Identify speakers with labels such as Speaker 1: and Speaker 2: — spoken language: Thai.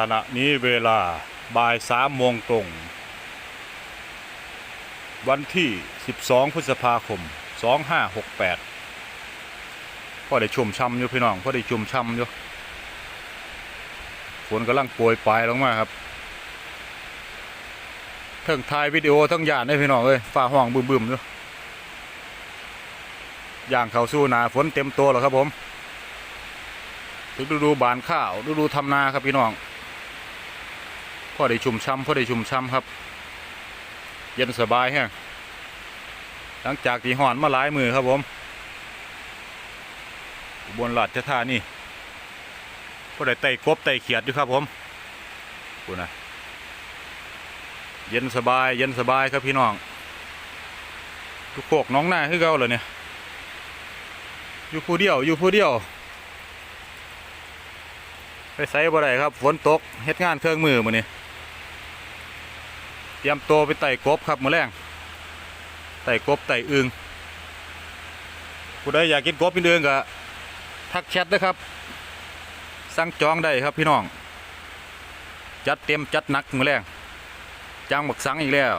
Speaker 1: ขณะนี้เวลาบ่ายสามโมงตรง วันที่ 12 พฤษภาคม 2568พ่อได้ชุ่มช่ำอยู่พี่น้องพ่อได้ชุ่มช่ำอยู่ฝนกำลังโปรยปลายลงมาครับทั้งถ่ายวิดีโอทั้งหยานได้พี่น้องเอ้ยฟ้าห้องบึมๆอยู่ย่างเข้าสู้หนาฝนเต็มตัวแล้วครับผมถึงฤดูบานข้าวฤดูทำนาครับพี่น้อง พ่อได้ชุ่มช่ำพ่อได้ชุ่มช่ำครับ เย็นสบายฮงหลังจากที่หอนมาหลายมือครับผมบนหลัดจะท่านี่ก็ได้ไต่กบไต่เขียดอยู่ครับผมดูนะเย็นสบาย เย็นสบายครับพี่น้อง ทุกโคกน้องหน้าคือเก่าเลยเนี่ยอยู่ผู้เดียวอยู่ผู้เดียวไปใส่บ่ได้ครับฝนตกเฮ็ดงานเครื่องมือมื้อนี้ เตรียมตัวไปไต่กบครับมือแรงไต่กบไต่อึงผู้ใดอยากกินกบเป็นเดืองก็ทักแชทนะครับ สั่งจองได้ครับพี่น้อง จัดเต็มจัดหนักมือแรงจ้างบักสังอีกแล้ว